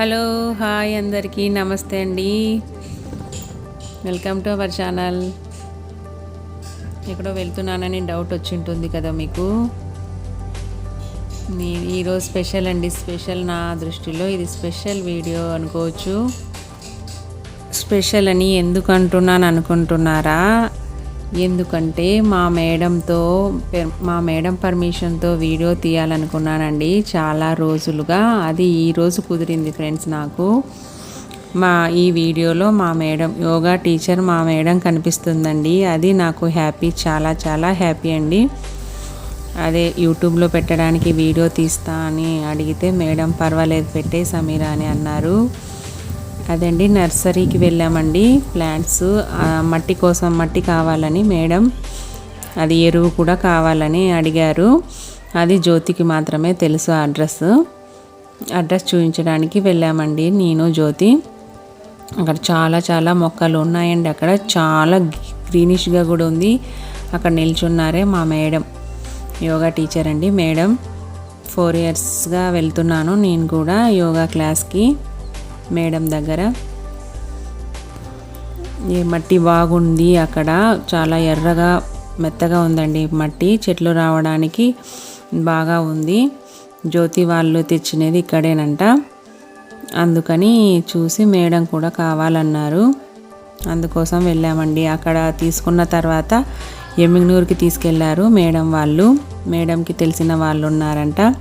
Hello hi అందరికీ నమస్తే అండి. Welcome to our channel. ఎక్కడో వెళ్తున్నానని డౌట్ వచ్చి ఉంటుంది కదా మీకు. ఈరోజు స్పెషల్ అండి స్పెషల్ నా దృష్టిలో ఇది స్పెషల్ వీడియో అనుకోవచ్చు. స్పెషల్ అని ఎందుకు అంటున్నాను అనుకుంటున్నారా? ఎందుకంటే మా మేడంతో మా మేడం పర్మిషన్తో వీడియో తీయాలనుకున్నానండి. చాలా రోజులుగా. అది ఈరోజు కుదిరింది ఫ్రెండ్స్ నాకు. మా ఈ వీడియోలో మా మేడం యోగా టీచర్ మా మేడం కనిపిస్తుందండి. అది నాకు హ్యాపీ చాలా చాలా హ్యాపీ అండి. అదే యూట్యూబ్లో పెట్టడానికి వీడియో తీస్తా అని అడిగితే మేడం పర్వాలేదు పెట్టే సమీరా అని అన్నారు. అదండి నర్సరీకి వెళ్ళామండి. ప్లాంట్స్ మట్టి కోసం మట్టి కావాలని మేడం. అది ఎరువు కూడా కావాలని అడిగారు. అది జ్యోతికి మాత్రమే తెలుసు అడ్రస్. అడ్రస్ చూపించడానికి వెళ్ళామండి నేను జ్యోతి. అక్కడ చాలా చాలా మొక్కలు ఉన్నాయండి అక్కడ. చాలా గ్రీనిష్గా కూడా ఉంది. అక్కడ నిల్చున్నారే మా మేడం. యోగా టీచర్ అండి మేడం. ఫోర్ ఇయర్స్గా వెళ్తున్నాను నేను కూడా యోగా క్లాస్కి. మేడం దగ్గర. ఈ మట్టి బాగుంది అక్కడ. చాలా ఎర్రగా మెత్తగా ఉందండి మట్టి. చెట్లు రావడానికి బాగా ఉంది. జ్యోతి వాళ్ళు తెచ్చినది ఇక్కడేనంట. అందుకని చూసి మేడం కూడా కావాలన్నారు. అందుకోసం వెళ్ళామండి. అక్కడ తీసుకున్న తర్వాత ఎమ్మిగ్నూరుకి తీసుకెళ్ళారు మేడం వాళ్ళు. మేడంకి తెలిసిన వాళ్ళు ఉన్నారంట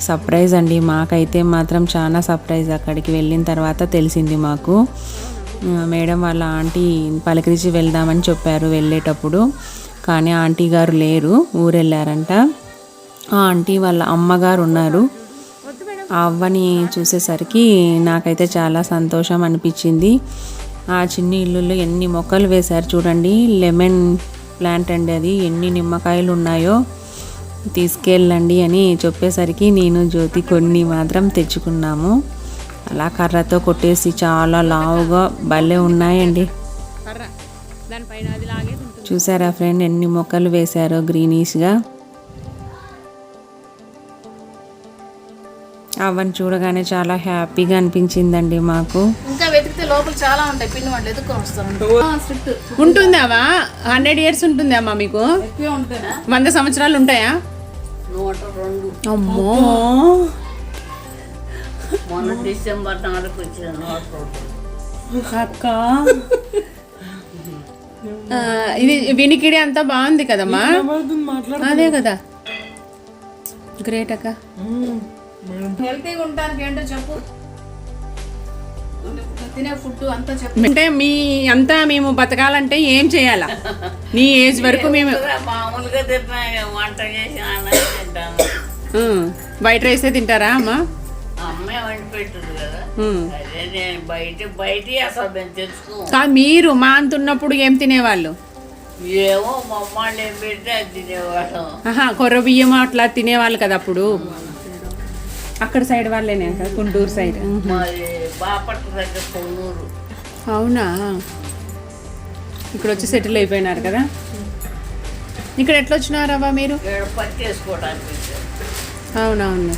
సర్ప్రైజ్ అండి. మాకైతే మాత్రం చాలా సర్ప్రైజ్. అక్కడికి వెళ్ళిన తర్వాత తెలిసింది మాకు. మేడం వాళ్ళ ఆంటీ పలకరించి వెళ్దామని చెప్పారు వెళ్ళేటప్పుడు. కానీ ఆంటీ గారు లేరు. ఊరెళ్ళారంట. ఆ ఆంటీ వాళ్ళ అమ్మగారు ఉన్నారు. ఆ అవ్వని చూసేసరికి నాకైతే చాలా సంతోషం అనిపించింది. ఆ చిన్ని ఇల్లులో ఎన్ని మొక్కలు వేశారు చూడండి. లెమన్ ప్లాంట్ అండి అది. ఎన్ని నిమ్మకాయలు ఉన్నాయో. తీసుకెళ్ళండి అని చెప్పేసరికి నేను జ్యోతి కొన్ని మాత్రం తెచ్చుకున్నాము. అలా కర్రతో కొట్టేసి చాలా లావుగా భలే ఉన్నాయండి. దానిపైన అది లాగేది ఉంటుంది. చూసారా ఫ్రెండ్ ఎన్ని మొక్కలు వేశారో గ్రీనిష్గా. అవన్నీ చూడగానే చాలా హ్యాపీగా అనిపించిందండి మాకు. ఇంకా వెతికితే లోపల చాలా ఉంటాయి. పిండి వంటలు ఎదుర్కొని వస్తాను స్ట్రిక్ట్ ఉంటుందావా హండ్రెడ్ ఇయర్స్ ఉంటుందమ్మా మీకు? వంద సంవత్సరాలు ఉంటాయా? నూట రెండు. అమ్మో. మొన్న డిసెంబర్ నాలుగు వచ్చిన నూట రెండు అక్క ఇది వినికిడి అంతా బాగుంది కదమ్మా? అదే కదా. గ్రేట్ అక్క. హెల్తీగా ఉండడానికి ఏంటో చెప్పు. తినే ఫుడ్ అంతా అంటే మీ అంతా మేము బతకాలంటే ఏం చేయాలా? నీ ఏజ్ వరకు మేము మామూలుగా తిన్నా వంట చేసి వైట్ రైసే తింటారా అమ్మా? అమ్మే వండి పెట్టదు కదా. బయట బయట అసలు మేము తెచ్చుకో కాదు మీరు మా అంత ఉన్నప్పుడు ఏం తినేవాళ్ళు? ఏమో మా ఏం తినేవాళ్ళం. కొర్ర బియ్యం అట్లా తినేవాళ్ళు కదా అప్పుడు. అక్కడ సైడ్ వాళ్ళేనే కదా గుంటూరు సైడ్. బాపట్ల దగ్గర అవునా? ఇక్కడ వచ్చి సెటిల్ అయిపోయినారు కదా? ఇక్కడ ఎట్లా వచ్చినారవ్వా మీరు. అవునవును.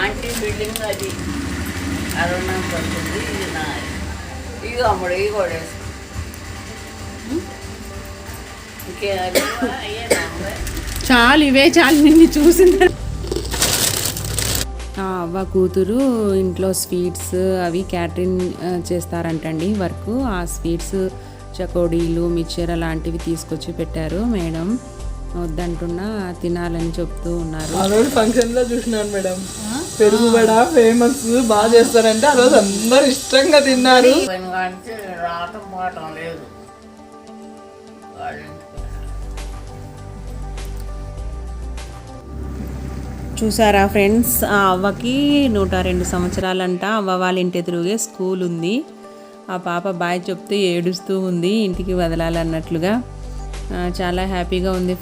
ఆంటీ బిల్డింగ్ అది పడుతుంది ఇది నా ఇక అమ్ముడు ఇవి కూడా? చాలు ఇవే చాలు నిన్ను చూసింది. ఆ అవ్వ కూతురు ఇంట్లో స్వీట్స్ అవి క్యాటరింగ్ చేస్తారంటండి వర్క్. ఆ స్వీట్స్ చకోడీలు మిక్చర్ అలాంటివి తీసుకొచ్చి పెట్టారు మేడం. వద్దంటున్నా తినాలని చెప్తూ ఉన్నారు. ఆ రోజు ఫంక్షన్లో చూసినాను మేడం. పెరుగు వడ ఫేమస్ బాగా చేస్తారంటే ఆ రోజు అందరు ఇష్టంగా తిన్నారు. లేదు. చూసారా ఫ్రెండ్స్? ఆ అవ్వకి నూట రెండు సంవత్సరాలంట. అవ్వ వాళ్ళ ఇంటి ఎదురుగే స్కూల్ ఉంది. ఆ పాప బాయ్ చెప్తే ఏడుస్తూ ఉంది ఇంటికి వదలాలన్నట్లుగా. చాలా హ్యాపీగా ఉంది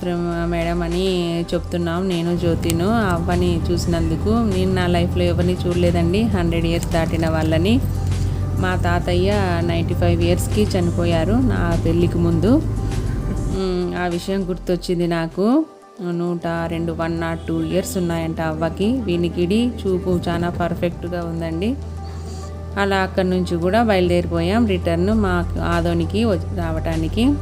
మేడం అని చెప్తున్నాం. నేను జ్యోతిను ఆ అవ్వని చూసినందుకు. నేను నా లైఫ్లో ఎవరిని చూడలేదండి. హండ్రెడ్ ఇయర్స్ దాటిన వాళ్ళని. మా తాతయ్య నైంటీ ఫైవ్ ఇయర్స్కి చనిపోయారు నా పెళ్ళికి ముందు. ఆ విషయం గుర్తొచ్చింది నాకు. నూట రెండు వన్ నాట్ టూ ఇయర్స్ ఉన్నాయంట అవ్వకి. వీనికిడి చూపు చాలా పర్ఫెక్ట్గా ఉందండి. అలా అక్కడి నుంచి కూడా బయలుదేరిపోయాం. రిటర్న్ మా ఆదోనికి రావటానికి.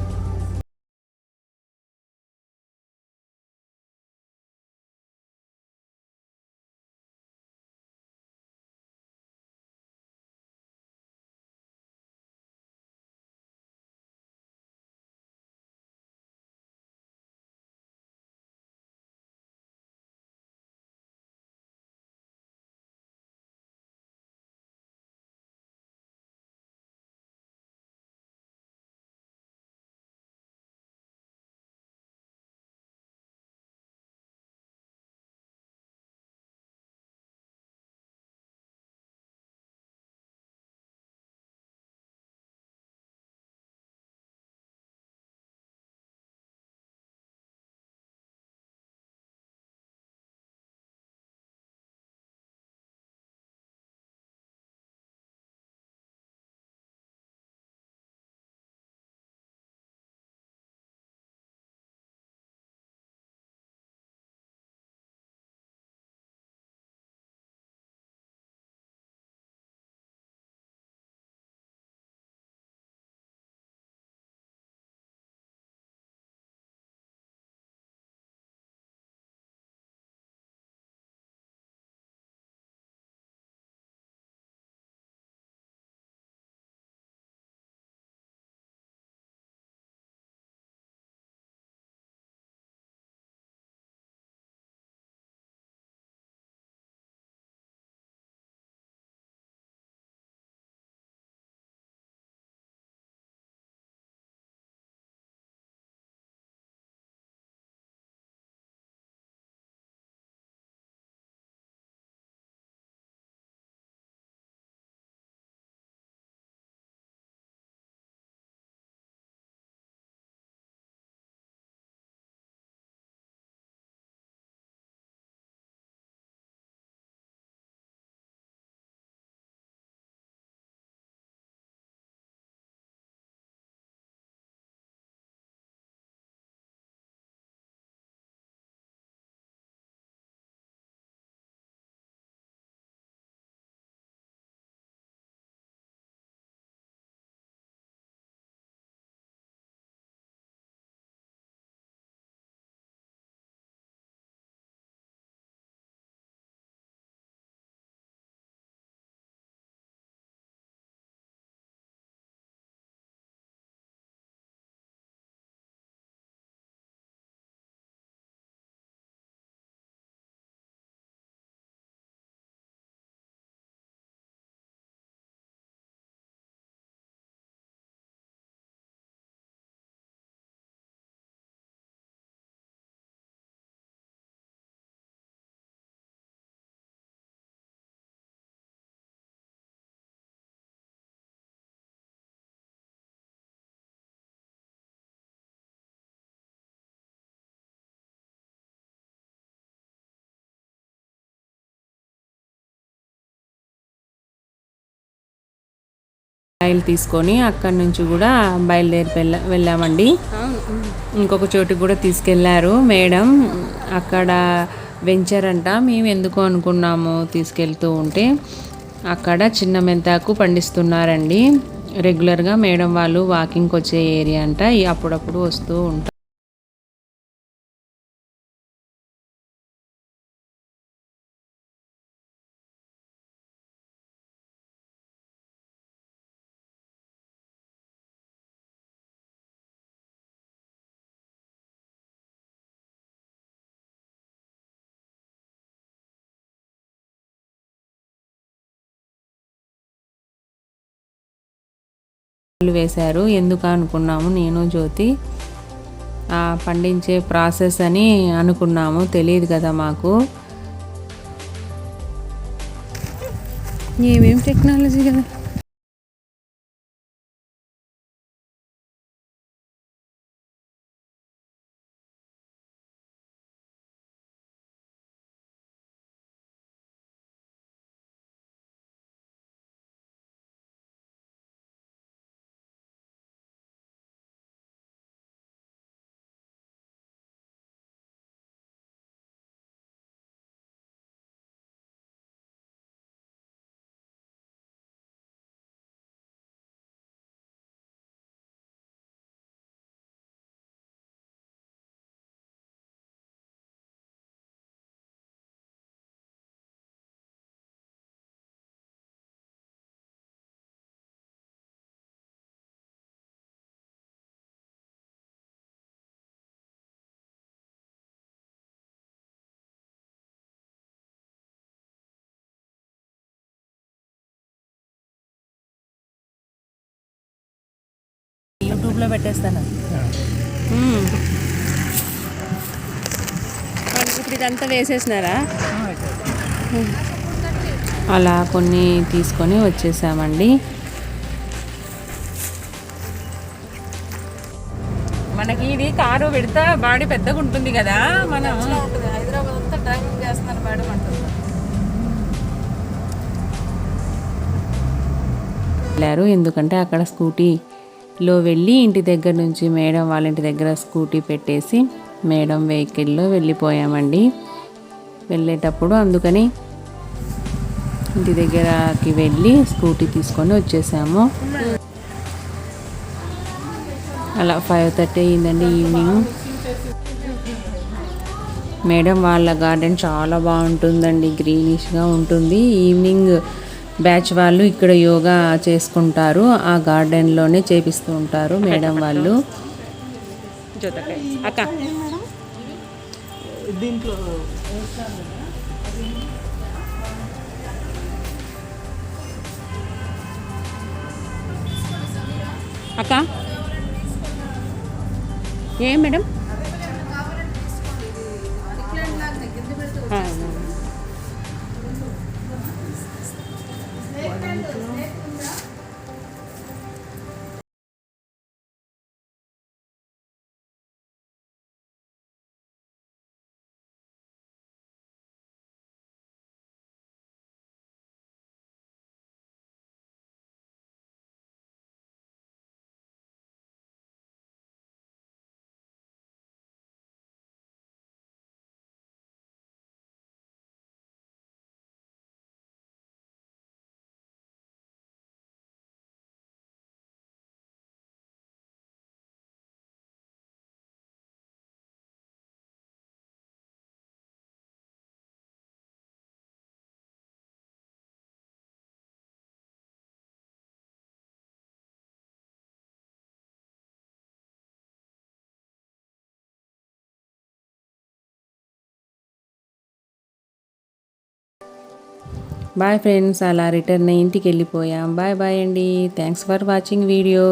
ఆయిల్ తీసుకొని అక్కడి నుంచి కూడా బయలుదేరి వెళ్ళ వెళ్ళామండి. ఇంకొక చోటుకి కూడా తీసుకెళ్ళారు మేడం. అక్కడ వెంచర్ అంట మేము ఎందుకు అనుకున్నాము తీసుకెళ్తూ ఉంటే అక్కడ చిన్న మెంతాకు పండిస్తున్నారండి. రెగ్యులర్గా మేడం వాళ్ళు వాకింగ్కి వచ్చే ఏరియా అంట అప్పుడప్పుడు వస్తూ ఉంటారు. వేశారు. ఎందుకు అనుకున్నాము? నేను జ్యోతి ఆ, పండించే ప్రాసెస్ అని అనుకున్నాము. తెలియదు కదా మాకు. ఏమేం టెక్నాలజీ కదా? యూట్యూబ్లో పెట్టేస్తాను. ఇప్పుడు ఇదంతా వేసేసినారా? అలా కొన్ని తీసుకొని వచ్చేసామండి. మనకి ఇది కారు పెడతా బాడీ పెద్దగా ఉంటుంది కదా మనం హైదరాబాద్ అంతా డ్రైవింగ్ చేస్తున్నారు మేడం వెళ్ళారు. ఎందుకంటే అక్కడ లో వెళ్ళి ఇంటి దగ్గర నుంచి మేడం వాళ్ళ ఇంటి దగ్గర స్కూటీ పెట్టేసి మేడం వెహికల్లో వెళ్ళిపోయామండి. వెళ్ళేటప్పుడు అందుకని ఇంటి దగ్గరకి వెళ్ళి స్కూటీ తీసుకొని వచ్చేసాము. అలా ఫైవ్ థర్టీ అయ్యిందండి ఈవినింగ్. మేడం వాళ్ళ గార్డెన్ చాలా బాగుంటుందండి గ్రీనిష్గా ఉంటుంది. ఈవినింగ్ బ్యాచ్ వాళ్ళు ఇక్కడ యోగా చేసుకుంటారు. ఆ గార్డెన్లోనే చేపిస్తూ ఉంటారు మేడం వాళ్ళు. అక్క. దీంట్లో అక్క. ఏం మేడం? ఆ, బాయ్ ఫ్రెండ్స్ అలా రిటర్న్ ఇంటికి వెళ్ళిపోయాం. బాయ్ బాయ్ అండి. Thanks for watching video